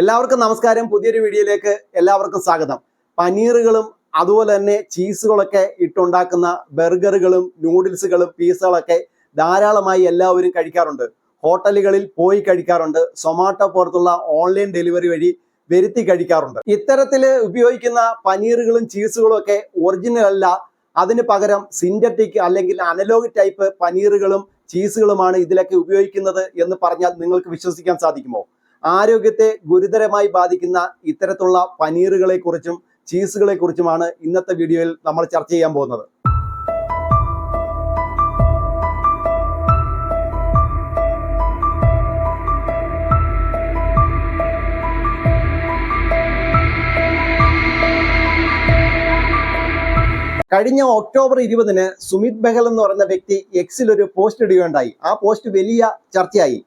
എല്ലാവർക്കും നമസ്കാരം. പുതിയൊരു വീഡിയോയിലേക്ക് എല്ലാവർക്കും സ്വാഗതം. പനീറുകളും അതുപോലെ തന്നെ ചീസുകളൊക്കെ ഇട്ടുണ്ടാക്കുന്ന ബർഗറുകളും നൂഡിൽസുകളും പീസുകളൊക്കെ ധാരാളമായി എല്ലാവരും കഴിക്കാറുണ്ട്. ഹോട്ടലുകളിൽ പോയി കഴിക്കാറുണ്ട്. സൊമാറ്റോ പുറത്തുള്ള ഓൺലൈൻ ഡെലിവറി വഴി വരുത്തി കഴിക്കാറുണ്ട്. ഇത്തരത്തിൽ ഉപയോഗിക്കുന്ന പനീറുകളും ചീസുകളും ഒക്കെ ഒറിജിനൽ അല്ല. അതിന് പകരം സിന്തറ്റിക് അല്ലെങ്കിൽ അനലോഗ് ടൈപ്പ് പനീറുകളും ചീസുകളുമാണ് ഇതിലൊക്കെ ഉപയോഗിക്കുന്നത് എന്ന് പറഞ്ഞാൽ നിങ്ങൾക്ക് വിശ്വസിക്കാൻ സാധിക്കുമോ? ആരോഗ്യത്തെ ഗുരുതരമായി ബാധിക്കുന്ന ഇത്തരത്തിലുള്ള പനീറുകളെ കുറിച്ചും ചീസുകളെ കുറിച്ചുമാണ് ഇന്നത്തെ വീഡിയോയിൽ നമ്മൾ ചർച്ച ചെയ്യാൻ പോകുന്നത്. കഴിഞ്ഞ ഒക്ടോബർ ഇരുപതിന് സുമിത് ബഹൽ എന്ന് പറയുന്ന വ്യക്തി എക്സിൽ ഒരു പോസ്റ്റ് ഇടുകയുണ്ടായി. ആ പോസ്റ്റ് വലിയ ചർച്ചയായി.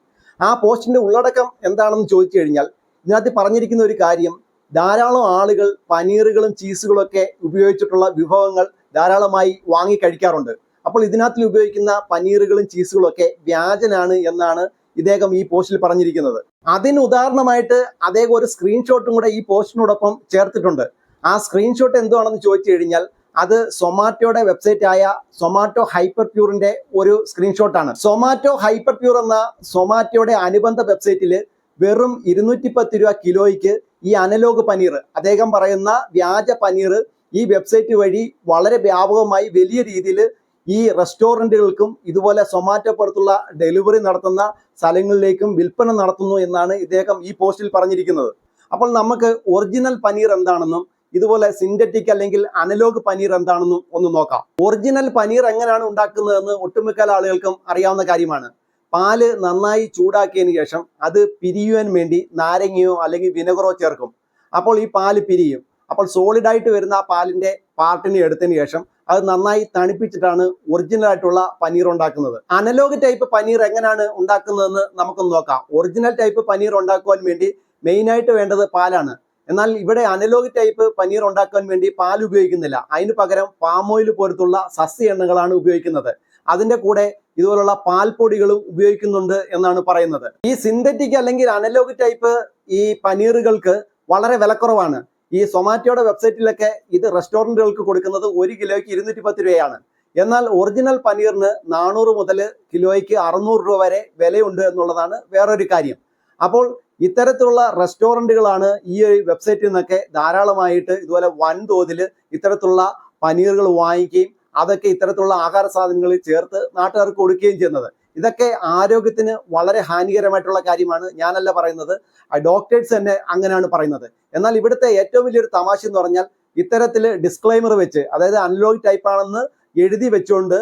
ആ പോസ്റ്റിന്റെ ഉള്ളടക്കം എന്താണെന്ന് ചോദിച്ചു കഴിഞ്ഞാൽ ഇതിനകത്ത് പറഞ്ഞിരിക്കുന്ന ഒരു കാര്യം ധാരാളം ആളുകൾ പനീറുകളും ചീസുകളും ഒക്കെ ഉപയോഗിച്ചിട്ടുള്ള വിഭവങ്ങൾ ധാരാളമായി വാങ്ങി കഴിക്കാറുണ്ട്. അപ്പോൾ ഇതിനകത്തിൽ ഉപയോഗിക്കുന്ന പനീറുകളും ചീസുകളും ഒക്കെ വ്യാജനാണ് എന്നാണ് ഇദ്ദേഹം ഈ പോസ്റ്റിൽ പറഞ്ഞിരിക്കുന്നത്. അതിന് ഉദാഹരണമായിട്ട് അദ്ദേഹം ഒരു സ്ക്രീൻഷോട്ടും കൂടെ ഈ പോസ്റ്റിനോടൊപ്പം ചേർത്തിട്ടുണ്ട്. ആ സ്ക്രീൻഷോട്ട് എന്തുവാണെന്ന് ചോദിച്ചു കഴിഞ്ഞാൽ അത് സൊമാറ്റോയുടെ വെബ്സൈറ്റ് ആയ സൊമാറ്റോ ഹൈപ്പർ പ്യൂറിന്റെ ഒരു സ്ക്രീൻഷോട്ട് ആണ്. സൊമാറ്റോ ഹൈപ്പർ പ്യൂർ എന്ന സൊമാറ്റോയുടെ അനുബന്ധ വെബ്സൈറ്റിൽ വെറും ഇരുന്നൂറ്റി പത്ത് രൂപ കിലോയ്ക്ക് ഈ അനലോഗ് പനീർ അദ്ദേഹം പറയുന്ന വ്യാജ പനീർ ഈ വെബ്സൈറ്റ് വഴി വളരെ വ്യാപകമായി വലിയ രീതിയിൽ ഈ റെസ്റ്റോറന്റുകൾക്കും ഇതുപോലെ സൊമാറ്റോ പുറത്തുള്ള ഡെലിവറി നടത്തുന്ന സ്ഥലങ്ങളിലേക്കും വിൽപ്പന നടത്തുന്നു എന്നാണ് ഇദ്ദേഹം ഈ പോസ്റ്റിൽ പറഞ്ഞിരിക്കുന്നത്. അപ്പോൾ നമുക്ക് ഒറിജിനൽ പനീർ എന്താണെന്നും ഇതുപോലെ സിന്തറ്റിക് അല്ലെങ്കിൽ അനലോഗ് പനീർ എന്താണെന്നും ഒന്ന് നോക്കാം. ഒറിജിനൽ പനീർ എങ്ങനെയാണ് ഉണ്ടാക്കുന്നതെന്ന് ഒട്ടുമിക്ക ആളുകൾക്കും അറിയാവുന്ന കാര്യമാണ്. പാൽ നന്നായി ചൂടാക്കിയതിന് ശേഷം അത് പിരിയുവാൻ വേണ്ടി നാരങ്ങയോ അല്ലെങ്കിൽ വിനഗറോ ചേർക്കും. അപ്പോൾ ഈ പാൽ പിരിയും. അപ്പോൾ സോളിഡ് ആയിട്ട് വരുന്ന ആ പാലിന്റെ പാർട്ടിനെ എടുത്തതിന് ശേഷം അത് നന്നായി തണുപ്പിച്ചിട്ടാണ് ഒറിജിനൽ ആയിട്ടുള്ള പനീർ ഉണ്ടാക്കുന്നത്. അനലോഗ് ടൈപ്പ് പനീർ എങ്ങനെയാണ് ഉണ്ടാക്കുന്നതെന്ന് നമുക്കൊന്ന് നോക്കാം. ഒറിജിനൽ ടൈപ്പ് പനീർ ഉണ്ടാക്കുവാൻ വേണ്ടി മെയിനായിട്ട് വേണ്ടത് പാലാണ്. എന്നാൽ ഇവിടെ അനലോഗ് ടൈപ്പ് പനീർ ഉണ്ടാക്കാൻ വേണ്ടി പാൽ ഉപയോഗിക്കുന്നില്ല. അതിന് പകരം പാം ഓയിൽ പോലത്തുള്ള സസ്യ എണ്ണകളാണ് ഉപയോഗിക്കുന്നത്. അതിന്റെ കൂടെ ഇതുപോലുള്ള പാൽപ്പൊടികളും ഉപയോഗിക്കുന്നുണ്ട് എന്നാണ് പറയുന്നത്. ഈ സിന്തറ്റിക് അല്ലെങ്കിൽ അനലോഗ് ടൈപ്പ് ഈ പനീറുകൾക്ക് വളരെ വിലക്കുറവാണ്. ഈ സൊമാറ്റോയുടെ വെബ്സൈറ്റിലൊക്കെ ഇത് റെസ്റ്റോറന്റുകൾക്ക് കൊടുക്കുന്നത് ഒരു കിലോയ്ക്ക് ഇരുന്നൂറ്റി പത്ത് രൂപയാണ്. എന്നാൽ ഒറിജിനൽ പനീറിന് നാനൂറ് മുതൽ കിലോയ്ക്ക് അറുന്നൂറ് രൂപ വരെ വിലയുണ്ട് എന്നുള്ളതാണ് വേറൊരു കാര്യം. അപ്പോൾ ഇത്തരത്തിലുള്ള റെസ്റ്റോറന്റുകളാണ് ഈ ഒരു വെബ്സൈറ്റിൽ നിന്നൊക്കെ ധാരാളമായിട്ട് ഇതുപോലെ വൻതോതിൽ ഇത്തരത്തിലുള്ള പനീറുകൾ വാങ്ങിക്കുകയും അതൊക്കെ ഇത്തരത്തിലുള്ള ആഹാര സാധനങ്ങളിൽ ചേർത്ത് നാട്ടുകാർക്ക് കൊടുക്കുകയും ചെയ്യുന്നത്. ഇതൊക്കെ ആരോഗ്യത്തിന് വളരെ ഹാനികരമായിട്ടുള്ള കാര്യമാണ്. ഞാനല്ല പറയുന്നത്. ഡോക്ടേഴ്സ് തന്നെ അങ്ങനെയാണ് പറയുന്നത്. എന്നാൽ ഇവിടുത്തെ ഏറ്റവും വലിയൊരു തമാശ എന്ന് പറഞ്ഞാൽ ഇത്തരത്തിൽ ഡിസ്ക്ലൈമർ വെച്ച് അതായത് അൺലോഗ് ടൈപ്പ് ആണെന്ന് എഴുതി വെച്ചുകൊണ്ട്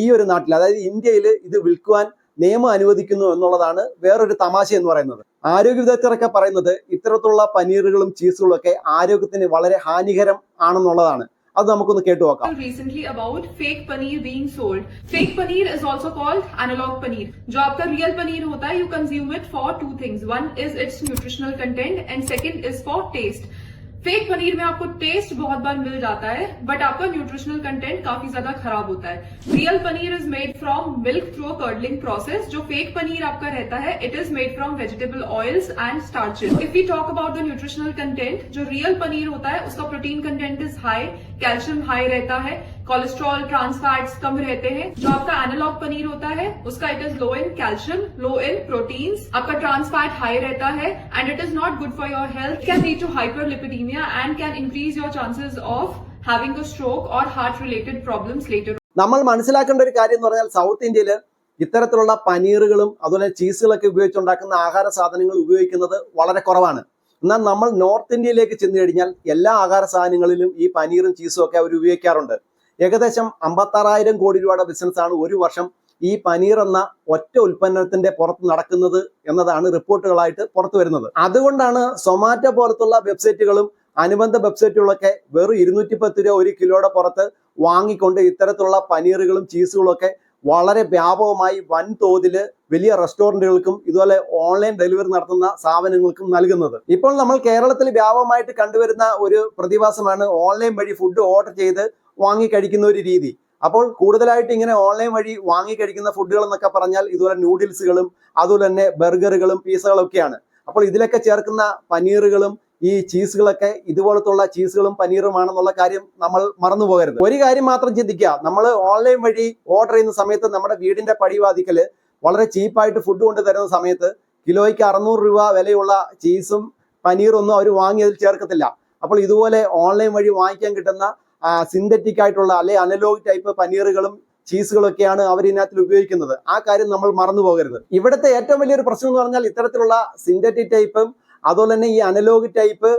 ഈ ഒരു നാട്ടിൽ അതായത് ഇന്ത്യയിൽ ഇത് വിൽക്കുവാൻ നിയമം അനുവദിക്കുന്നു എന്നുള്ളതാണ് വേറൊരു തമാശ എന്ന് പറയുന്നത് ആരോഗ്യ വിദഗ്ധരൊക്കെ പറയുന്നത് ഇത്തരത്തിലുള്ള പനീറുകളും ചീസുകളും ഒക്കെ ആരോഗ്യത്തിന് വളരെ ഹാനികരം ആണെന്നുള്ളതാണ് അത് നമുക്കൊന്ന് കേട്ടു നോക്കാം recently about fake paneer being sold. Fake paneer is also called analog paneer. जो आपका real paneer होता है, you consume it for two things. One is its nutritional content and second is for taste. fake paneer में आपको test बहुत बार मिल जाता है but आपका न्यूट्रिशनल कंटेंट काफ़ी ज़्यादा खराब होता है। Real paneer is made from milk through curdling process जो फेक पनीर आपका रहता है it is made from vegetable oils and starches if you talk about the nutritional content जो रियल पनीर होता है, उसका protein content is high calcium high रहता है कोलेस्ट्रॉल ट्रांस फैट्स कम रहते हैं जो आपका एनालॉग पनीर होता है उसका it is low in calcium low in proteins आपका ट्रांस फैट हाई रहता है and it is not good for your health can lead to hyperlipidemia and can increase your chances of having a stroke or heart related problems later നമ്മൾ മനസ്സിലാക്കേണ്ട ഒരു കാര്യം എന്ന് പറഞ്ഞാൽ south ഇന്ത്യയിൽ ഇത്തരത്തിലുള്ള പനീറുകളും അതുപോലെ ചീസുകളൊക്കെ ഉപയോഗിച്ചുണ്ടാക്കുന്ന ആഹാര സാധനങ്ങൾ ഉപയോഗിക്കുന്നത് വളരെ കുറവാണ് എന്നാൽ നമ്മൾ നോർത്ത് ഇന്ത്യയിലേക്ക് ചെന്ന് കഴിഞ്ഞാൽ എല്ലാ ആഹാര സാധനങ്ങളിലും ഈ പനീറും ചീസും ഒക്കെ അവർ ഉപയോഗിക്കാറുണ്ട് ഏകദേശം അമ്പത്താറായിരം കോടി രൂപയുടെ ബിസിനസ്സാണ് ഒരു വർഷം ഈ പനീർ എന്ന ഒറ്റ ഉൽപ്പന്നത്തിന്റെ പുറത്ത് നടക്കുന്നത് എന്നതാണ് റിപ്പോർട്ടുകളായിട്ട് പുറത്തു വരുന്നത്. അതുകൊണ്ടാണ് സൊമാറ്റോ പോലത്തുള്ള വെബ്സൈറ്റുകളും അനുബന്ധ വെബ്സൈറ്റുകളൊക്കെ വെറും ഇരുന്നൂറ്റി പത്ത് രൂപ ഒരു കിലോയുടെ പുറത്ത് വാങ്ങിക്കൊണ്ട് ഇത്തരത്തിലുള്ള പനീറുകളും ചീസുകളൊക്കെ വളരെ വ്യാപകമായി വൻതോതിൽ വലിയ റെസ്റ്റോറന്റുകൾക്കും ഇതുപോലെ ഓൺലൈൻ ഡെലിവറി നടത്തുന്ന സ്ഥാപനങ്ങൾക്കും നൽകുന്നത്. ഇപ്പോൾ നമ്മൾ കേരളത്തിൽ വ്യാപകമായിട്ട് കണ്ടുവരുന്ന ഒരു പ്രതിഭാസമാണ് ഓൺലൈൻ വഴി ഫുഡ് ഓർഡർ ചെയ്ത് വാങ്ങി കഴിക്കുന്ന ഒരു രീതി. അപ്പോൾ കൂടുതലായിട്ട് ഇങ്ങനെ ഓൺലൈൻ വഴി വാങ്ങി കഴിക്കുന്ന ഫുഡുകൾ എന്നൊക്കെ പറഞ്ഞാൽ ഇതുപോലെ നൂഡിൽസുകളും അതുപോലെ തന്നെ ബർഗറുകളും പീസകളൊക്കെയാണ് അപ്പോൾ ഇതിലൊക്കെ ചേർക്കുന്ന പനീറുകളും ഈ ചീസുകളൊക്കെ ഇതുപോലത്തുള്ള ചീസുകളും പനീറുമാണെന്നുള്ള കാര്യം നമ്മൾ മറന്നു പോകരുത്. ഒരു കാര്യം മാത്രം ചിന്തിക്കുക. നമ്മൾ ഓൺലൈൻ വഴി ഓർഡർ ചെയ്യുന്ന സമയത്ത് നമ്മുടെ വീടിന്റെ പടിവാതിക്കൽ വളരെ ചീപ്പായിട്ട് ഫുഡ് കൊണ്ട് തരുന്ന സമയത്ത് കിലോയ്ക്ക് അറുന്നൂറ് രൂപ വിലയുള്ള ചീസും പനീറൊന്നും അവർ വാങ്ങി അതിൽ ചേർക്കത്തില്ല. അപ്പോൾ ഇതുപോലെ ഓൺലൈൻ വഴി വാങ്ങിക്കാൻ കിട്ടുന്ന സിന്തറ്റിക് ആയിട്ടുള്ള അല്ലെ അനലോഗ് ടൈപ്പ് പനീറുകളും ചീസുകളൊക്കെയാണ് അവർ ഇതിനകത്തിൽ ഉപയോഗിക്കുന്നത്. ആ കാര്യം നമ്മൾ മറന്നു പോകരുത്. ഇവിടുത്തെ ഏറ്റവും വലിയൊരു പ്രശ്നം എന്ന് പറഞ്ഞാൽ ഇത്തരത്തിലുള്ള സിന്തറ്റിക് ടൈപ്പും അതുപോലെ തന്നെ ഈ അനലോഗ് ടൈപ്പ്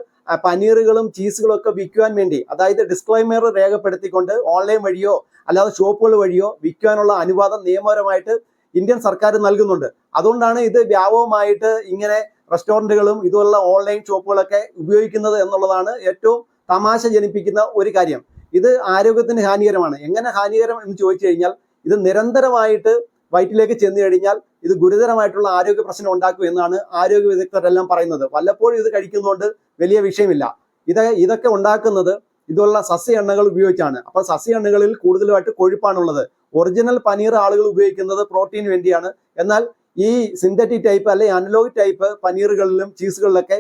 പനീറുകളും ചീസുകളും ഒക്കെ വിൽക്കുവാൻ വേണ്ടി അതായത് ഡിസ്ക്ലൈമർ രേഖപ്പെടുത്തിക്കൊണ്ട് ഓൺലൈൻ വഴിയോ അല്ലാതെ ഷോപ്പുകൾ വഴിയോ വിൽക്കുവാനുള്ള അനുവാദം നിയമപരമായിട്ട് ഇന്ത്യൻ സർക്കാർ നൽകുന്നുണ്ട്. അതുകൊണ്ടാണ് ഇത് വ്യാപകമായിട്ട് ഇങ്ങനെ റെസ്റ്റോറന്റുകളും ഇതുപോലുള്ള ഓൺലൈൻ ഷോപ്പുകളൊക്കെ ഉപയോഗിക്കുന്നത് എന്നുള്ളതാണ് ഏറ്റവും തമാശ ജനിപ്പിക്കുന്ന ഒരു കാര്യം. ഇത് ആരോഗ്യത്തിന് ഹാനികരമാണ്. എങ്ങനെ ഹാനികരം എന്ന് ചോദിച്ചു കഴിഞ്ഞാൽ ഇത് നിരന്തരമായിട്ട് വയറ്റിലേക്ക് ചെന്ന് കഴിഞ്ഞാൽ ഇത് ഗുരുതരമായിട്ടുള്ള ആരോഗ്യ പ്രശ്നം ഉണ്ടാക്കും എന്നാണ് ആരോഗ്യ വിദഗ്ധരെല്ലാം പറയുന്നത്. വല്ലപ്പോഴും ഇത് കഴിക്കുന്നതുകൊണ്ട് വലിയ വിഷയമില്ല. ഇത് ഇതൊക്കെ ഉണ്ടാക്കുന്നത് ഇതുള്ള സസ്യ എണ്ണകൾ ഉപയോഗിച്ചാണ്. അപ്പൊ സസ്യ എണ്ണകളിൽ കൂടുതലായിട്ട് കൊഴുപ്പാണുള്ളത്. ഒറിജിനൽ പനീർ ആളുകൾ ഉപയോഗിക്കുന്നത് പ്രോട്ടീന് വേണ്ടിയാണ്. എന്നാൽ ഈ സിന്തറ്റിക് ടൈപ്പ് അല്ലെങ്കിൽ അനലോഗ് ടൈപ്പ് പനീറുകളിലും ചീസുകളിലൊക്കെ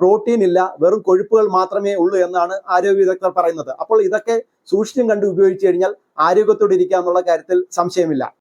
പ്രോട്ടീൻ ഇല്ല വെറും കൊഴുപ്പുകൾ മാത്രമേ ഉള്ളൂ എന്നാണ് ആരോഗ്യ വിദഗ്ധർ പറയുന്നത്. അപ്പോൾ ഇതൊക്കെ സൂക്ഷിച്ചും കണ്ട് ഉപയോഗിച്ചു കഴിഞ്ഞാൽ ആരോഗ്യത്തോടെ ഇരിക്കുക എന്നുള്ള കാര്യത്തിൽ സംശയമില്ല.